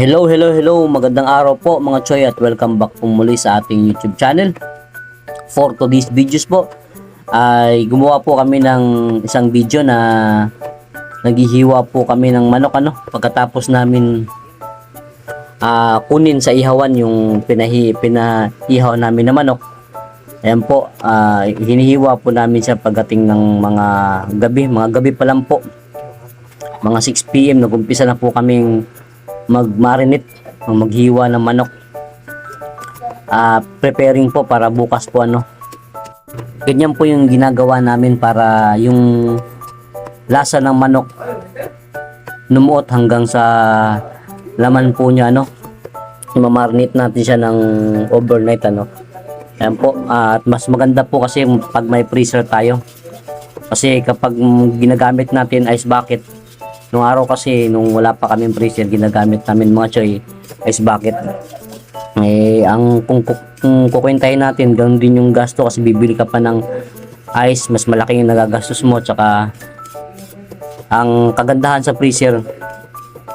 Hello, hello, hello. Magandang araw po mga Choy at welcome back po muli sa ating YouTube channel. For today's videos po ay gumawa po kami ng isang video na naghihiwa po kami ng manok ano pagkatapos namin ah, kunin sa ihawan yung pinahi pinahihaw namin na manok. Ayan po, ah, hinihiwa po namin siya pagdating ng mga gabi, mga gabi pa lang po. Mga 6 PM nagumpisa na po kaming mag-marinate, maghiwa ng manok. Ah, preparing po para bukas po ano. Ganyan po yung ginagawa namin para yung lasa ng manok numuot hanggang sa laman po niya ano. Imamarinate natin siya ng overnight ano. Ayan po, ah, at mas maganda po kasi pag may freezer tayo. Kasi kapag ginagamit natin ice bucket, Nung araw kasi, nung wala pa kaming freezer, ginagamit namin mga choy, ice bucket. Eh, ang kung, kung kukwentahin natin, ganun din yung gasto kasi bibili ka pa ng ice, mas malaki yung nagagastos mo, tsaka ang kagandahan sa freezer,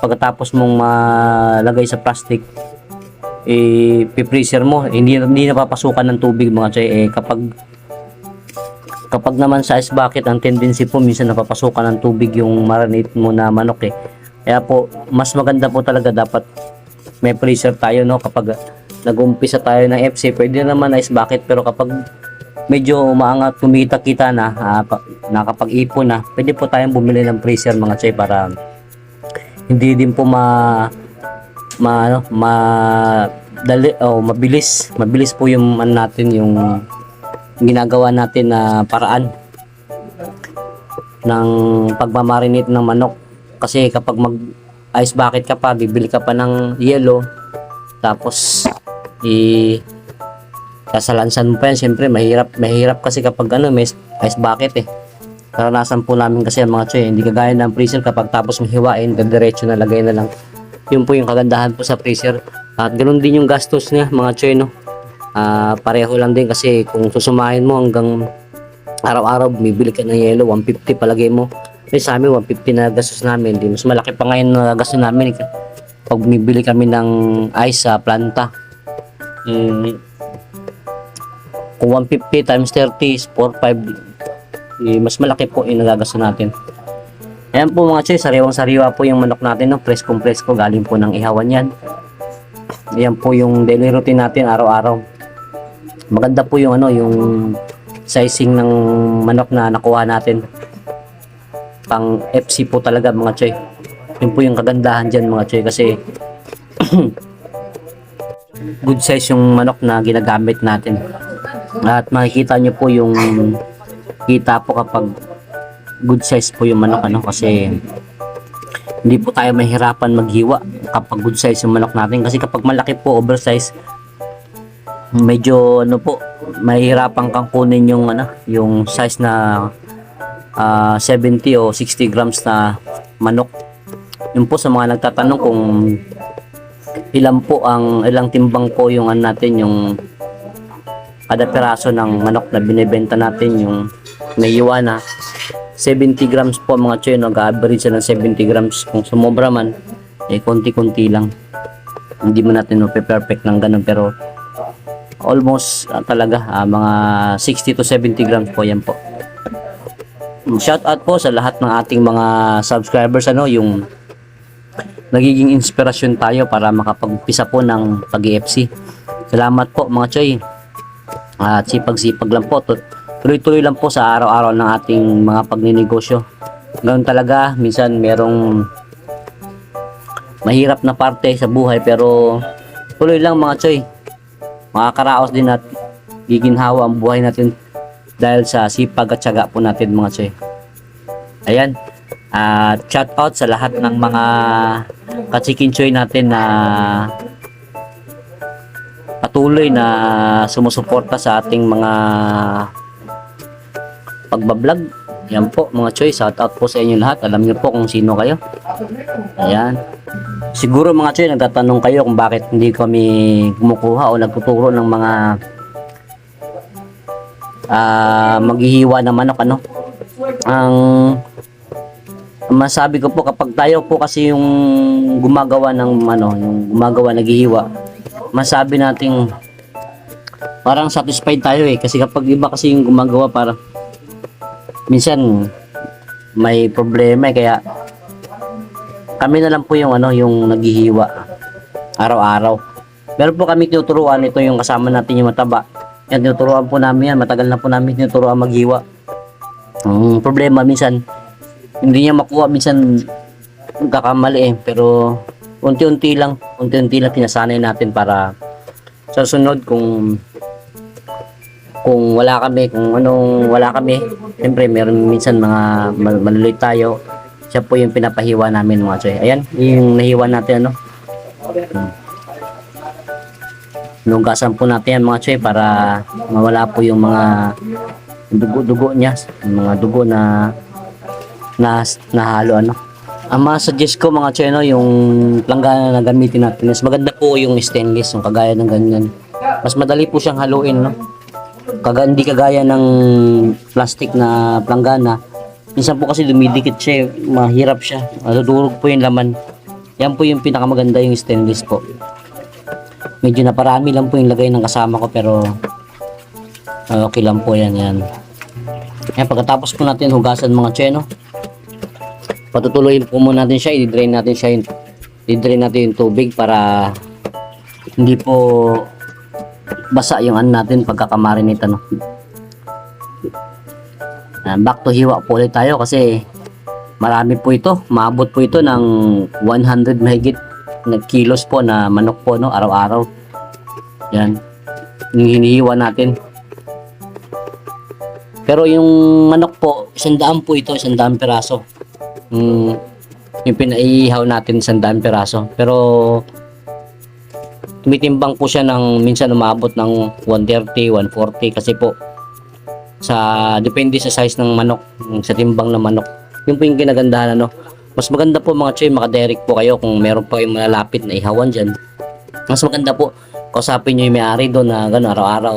pagkatapos mong malagay sa plastic, eh, pi-freezer mo, hindi, hindi napapasukan ng tubig mga choy, eh, kapag Kapag naman sa ice bucket, ang tendency po minsan napapasukan ng tubig yung marinate mo na manok eh. Kaya po, mas maganda po talaga dapat may freezer tayo no? Kapag nag-umpisa tayo ng FC, pwede naman ice bucket. Pero kapag medyo umaangat kumita-kita na, uh, nakapag-ipon na, pwede po tayong bumili ng freezer mga chay para hindi din po ma ma ano, ma dali oh, mabilis. Mabilis po yung ano natin yung ginagawa natin na paraan ng pagmamarinate ng manok. Kasi kapag mag ice bucket ka pa bibili ka pa ng yellow tapos i kasalansan mo pa yan. Syempre mahirap mahirap kasi kapag ano may ice bucket eh. Karanasan po namin kasi ang mga choy hindi kagaya ng freezer kapag tapos mo hiwain diretso na lagay na lang. Yun po yung kagandahan po sa freezer. At ganoon din yung gastos niya mga choy no Ah, pareho lang din kasi kung susumahin mo hanggang araw-araw bumibili ka ng yelo 150 palagay mo eh sa amin 150 na gastos namin di mas malaki pa ngayon na gastos namin eh. pag bumibili kami ng ice sa planta eh, kung 150 times 30 is 4.5 eh, mas malaki po yung nagagastos natin Ayan po mga choy, sariwang sariwa po yung manok natin, no? preskong presko, galing po ng ihawan yan. Ayan po yung daily routine natin araw-araw maganda po yung ano yung sizing ng manok na nakuha natin. Pang FC po talaga mga choy yun po yung kagandahan dyan mga choy kasi good size yung manok na ginagamit natin. At makikita nyo po yung kita po kapag good size po yung manok ano kasi hindi po tayo mahirapan maghiwa kapag good size yung manok natin. Kasi kapag malaki po oversize medyo ano po mahirapan kang kunin yung ano yung size na ah, 70 o 60 grams na manok. Yun po sa mga nagtatanong kung ilan po ang ilang timbang po yung ano natin yung kada peraso ng manok na binibenta natin yung may iwa na 70 grams po mga choy nag-average ng 70 grams. Kung sumobra man eh konti-konti lang. Hindi mo natin perfect ng ganun pero almost ah, talaga ah, mga 60 to 70 grams po yan po. Shout out po sa lahat ng ating mga subscribers ano yung nagiging inspirasyon tayo para makapagpisa po ng pag-EFC salamat po mga choy. At sipag-sipag lang po. Tu- tuloy-tuloy lang po sa araw-araw ng ating mga pagninegosyo. Ganun talaga minsan merong mahirap na parte sa buhay pero tuloy lang mga choy makakaraos din at giginhawa ang buhay natin dahil sa sipag at syaga po natin mga choy. Ayan. At shout out sa lahat ng mga kachikin choy natin na patuloy na sumusuporta sa ating mga pagbablog. Yan po mga choy, shout out po sa inyo lahat. Alam niyo po kung sino kayo. Ayan. Siguro mga choy, nagtatanong kayo kung bakit hindi kami kumukuha o nagtuturo ng mga ah maghihiwa ng manok ano. Ang masabi ko po kapag tayo po kasi yung gumagawa ng ano, yung gumagawa naghihiwa, masabi nating parang satisfied tayo eh kasi kapag iba kasi yung gumagawa para minsan may problema eh, kaya kami na lang po yung ano yung naghihiwa. Araw-araw. Meron po kami tinuturuan. Ito yung kasama natin yung mataba. Yan tinuturuan po namin yan, matagal na po namin tinuturuan maghiwa. Ang problema minsan hindi niya makuha. Minsan kakamali eh. Pero unti-unti lang. Unti-unti lang tinasanay natin para sa sunod kung kung wala kami kung anong wala kami. Siyempre meron minsan mga mal- malulit tayo siya po yung pinapahiwa namin mga choy ayan yung nahiwa natin ano Hmm. Nugasan po natin yan mga choy para mawala po yung mga dugo-dugo niya, yung mga dugo na na nahalo ano. Ang mga suggest ko mga choy no, yung planggana na gamitin natin is maganda po yung stainless, yung kagaya ng ganyan. Mas madali po siyang haluin no. Kaga, hindi kagaya ng plastic na planggana. Minsan po kasi dumidikit siya, eh. mahirap siya. Madudurog po yung laman. Yan po yung pinakamaganda yung stainless po. Medyo naparami lang po yung lagay ng kasama ko pero ah, okay lang po yan yan. Yan, pagkatapos po natin hugasan mga cheno, patutuloyin po muna natin siya, i-drain natin siya, i-drain natin yung tubig para hindi po basa yung ano natin pagkakamarinate ano. Back to hiwa po ulit tayo kasi marami po ito, maabot po ito ng 100 mahigit na kilos po na manok po no araw-araw. Yan. Yung hinihiwa natin. Pero yung manok po, isang daan po ito, isang daan peraso. Yung, pinaihaw natin, isang daan peraso. Pero tumitimbang po siya ng minsan umabot ng 130, 140 kasi po sa depende sa size ng manok, sa timbang ng manok. Yun po yung ginagandahan ano. Mas maganda po mga choy, makaderek po kayo kung meron pa kayong malalapit na ihawan dyan. Mas maganda po, kausapin nyo yung may-ari doon na gano'n araw-araw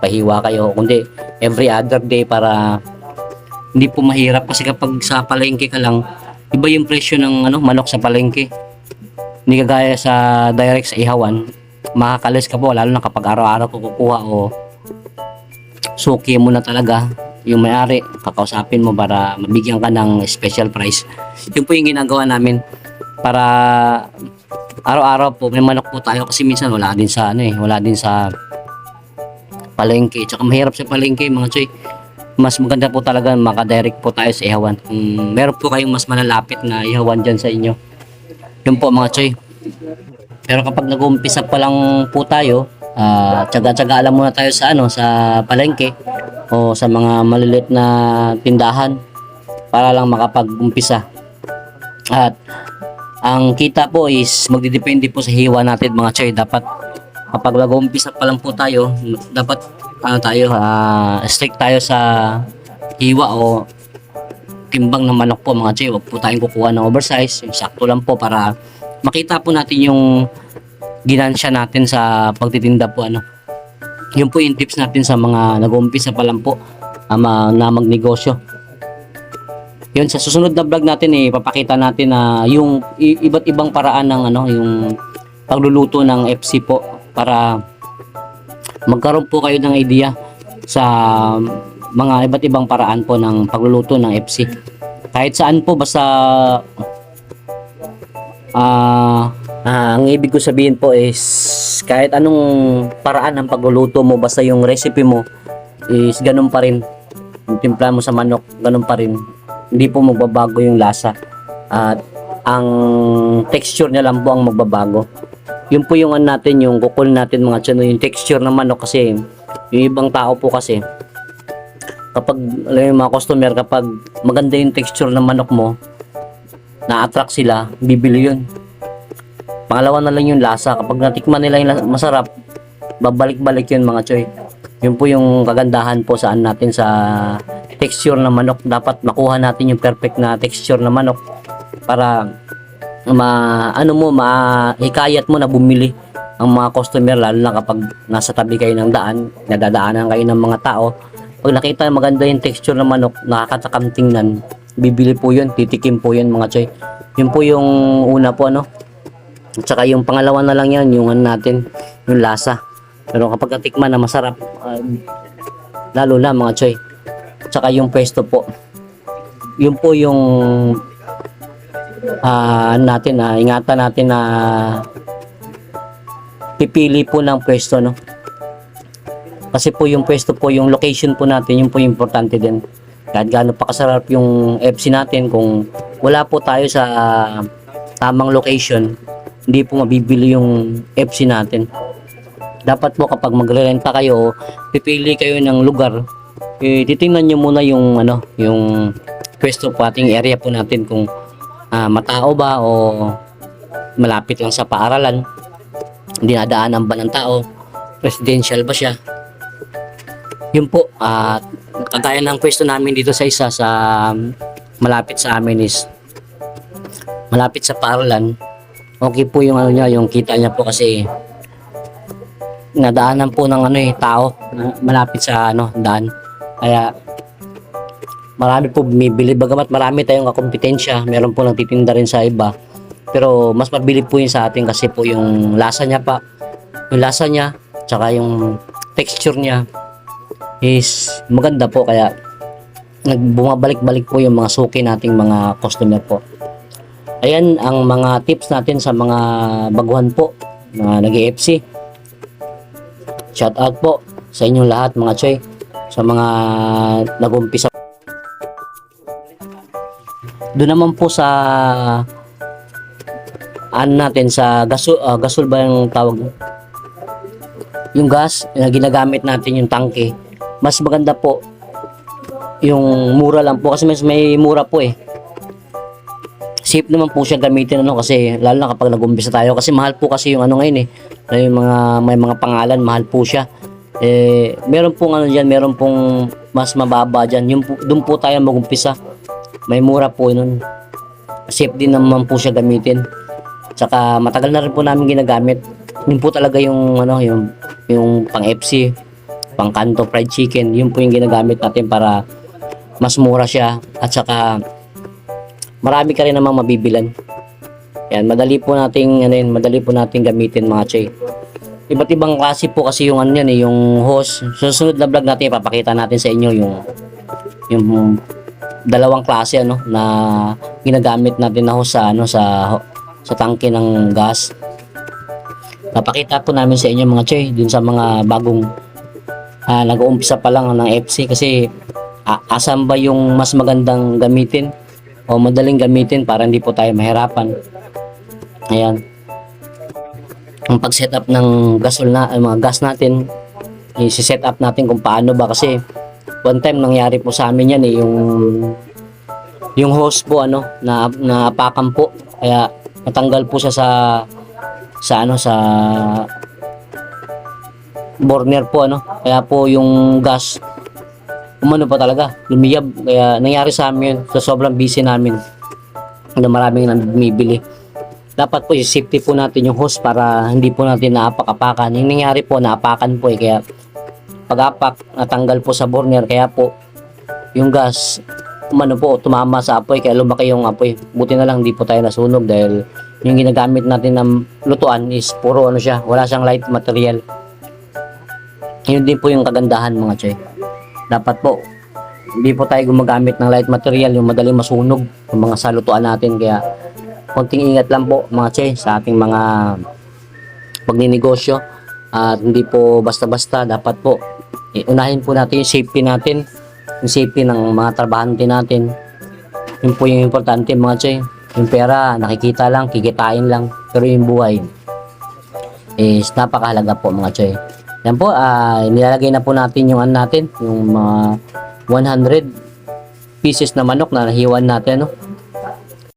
pahiwa kayo. Kundi every other day para hindi po mahirap kasi kapag sa palengke ka lang, iba yung presyo ng ano, manok sa palengke. Hindi kagaya sa direct sa ihawan, makakalis ka po lalo na kapag araw-araw ko kukuha o suki mo na talaga yung may-ari, kakausapin mo para mabigyan ka ng special price. Yun po yung ginagawa namin para araw-araw po may manok po tayo kasi minsan wala din sa ano eh, wala din sa palengke. Tsaka mahirap sa palengke mga choy. Mas maganda po talaga makadirect po tayo sa ihawan. Kung meron po kayong mas malalapit na ihawan dyan sa inyo. Yun po mga choy. Pero kapag nag-uumpisa pa lang po tayo, ah tsaga-tsaga alam muna tayo sa ano sa palengke o sa mga maliliit na tindahan para lang makapag-umpisa. At ang kita po is magdidepende po sa hiwa natin mga choy. Dapat kapag nag-uumpisa pa lang po tayo, dapat ano tayo, ah, strict tayo sa hiwa o timbang ng manok po mga choy. Huwag po tayong kukuha ng oversize. Yung sakto lang po para makita po natin yung ginansya natin sa pagtitinda po ano. Yun po yung tips natin sa mga nag-uumpisa pa lang po ama na magnegosyo. Yun sa susunod na vlog natin eh papakita natin na yung i- iba't ibang paraan ng ano yung pagluluto ng FC po para magkaroon po kayo ng idea sa mga iba't ibang paraan po ng pagluluto ng FC. Kahit saan po basta ah ah, ang ibig ko sabihin po is kahit anong paraan ng pagluluto mo basta yung recipe mo is ganun pa rin. Yung timpla mo sa manok, ganun pa rin. Hindi po magbabago yung lasa. At ang texture niya lang po ang magbabago. Yun po yung ano natin, yung kukul natin mga tiyan, yung texture ng manok kasi yung ibang tao po kasi kapag alam yung mga customer kapag maganda yung texture ng manok mo na-attract sila, bibili yun. Pangalawa na lang yung lasa. Kapag natikman nila yung masarap, babalik-balik yun mga choy. Yun po yung kagandahan po saan natin sa texture ng manok. Dapat makuha natin yung perfect na texture ng manok para ma ano mo mahikayat mo na bumili ang mga customer lalo na kapag nasa tabi kayo ng daan, nadadaanan kayo ng mga tao. Pag nakita maganda yung texture ng manok, nakakatakam tingnan, bibili po yun, titikim po yun mga choy. Yun po yung una po ano. At saka yung pangalawa na lang yan, yung ano natin, yung lasa. Pero kapag natikman na masarap, ah, lalo na mga choy. At saka yung pwesto po. Yun po yung ano natin, ah, ingatan natin na pipili po ng pwesto, no? Kasi po yung pwesto po, yung location po natin, yun po yung importante din. Kahit gaano pa kasarap yung FC natin, kung wala po tayo sa tamang location, hindi po mabibili yung FC natin. Dapat po kapag magrerenta kayo, pipili kayo ng lugar, eh, titingnan nyo muna yung ano, yung pwesto po ating area po natin kung ah, matao ba o malapit lang sa paaralan, dinadaanan ba ng tao, residential ba siya. Yun po, at kagaya ng pwesto namin dito sa isa sa um, malapit sa amin is malapit sa paaralan. Okay po yung ano niya, yung kita niya po kasi nadaanan po ng ano eh, tao malapit sa ano, daan. Kaya marami po bumibili. Bagamat marami tayong kakompetensya, meron po nagtitinda rin sa iba. Pero mas mabili po yun sa atin kasi po yung lasa niya pa. Yung lasa niya, tsaka yung texture niya is maganda po kaya nagbumabalik-balik po yung mga suki nating mga customer po. Ayan ang mga tips natin sa mga baguhan po na nag fc Shout out po sa inyong lahat mga choy sa mga nag-umpisa. Doon naman po sa ano natin sa gasol, ah, gasol ba yung tawag? Yung gas na ginagamit natin yung tangke. Mas maganda po yung mura lang po kasi mas may mura po eh. Safe naman po siya gamitin ano kasi lalo na kapag nag-umpisa tayo kasi mahal po kasi yung ano ngayon eh. Yung mga may mga pangalan mahal po siya. Eh meron pong ano diyan, meron pong mas mababa diyan. Yung doon po tayo mag-umpisa. May mura po nun. Safe din naman po siya gamitin. Tsaka matagal na rin po namin ginagamit. Yun po talaga yung ano yung yung pang FC, pang kanto fried chicken, yun po yung ginagamit natin para mas mura siya at saka marami ka rin namang mabibilan. Yan, madali po nating ano yun, madali po nating gamitin mga chay. Iba't ibang klase po kasi yung ano yan eh, yung host. Susunod na vlog natin ipapakita natin sa inyo yung yung dalawang klase ano na ginagamit natin na host sa ano sa sa tangke ng gas. Papakita po namin sa inyo mga chay dun sa mga bagong ah, nag-uumpisa pa lang ng FC kasi a- asan ba yung mas magandang gamitin o madaling gamitin para hindi po tayo mahirapan. Ayan. Ang pag-setup ng gasol na, ay, mga gas natin, i-set up natin kung paano ba kasi one time nangyari po sa amin yan eh, yung yung host po ano, na naapakan po. Kaya natanggal po siya sa sa ano sa burner po ano. Kaya po yung gas umano pa talaga, lumiyab. Kaya nangyari sa amin sa sobrang busy namin na maraming nang. Dapat po yung safety po natin yung hose para hindi po natin naapak-apakan. Yung nangyari po, naapakan po eh. Kaya pag-apak, natanggal po sa burner. Kaya po, yung gas, umano po, tumama sa apoy. Kaya lumaki yung apoy. Buti na lang, hindi po tayo nasunog dahil yung ginagamit natin ng lutuan is puro ano siya, wala siyang light material. Yun din po yung kagandahan mga choy. Dapat po, hindi po tayo gumagamit ng light material, yung madaling masunog, yung mga salutuan natin. Kaya, konting ingat lang po mga choy sa ating mga pagninegosyo. At hindi po basta-basta, dapat po, eh, unahin po natin yung safety natin, yung safety ng mga trabahante natin. Yun po yung importante mga choy. Yung pera, nakikita lang, kikitain lang. Pero yung buhay, is napakahalaga po mga choy. Yan po, ah, nilalagay na po natin yung ano natin, yung mga 100 pieces na manok na nahiwan natin, no?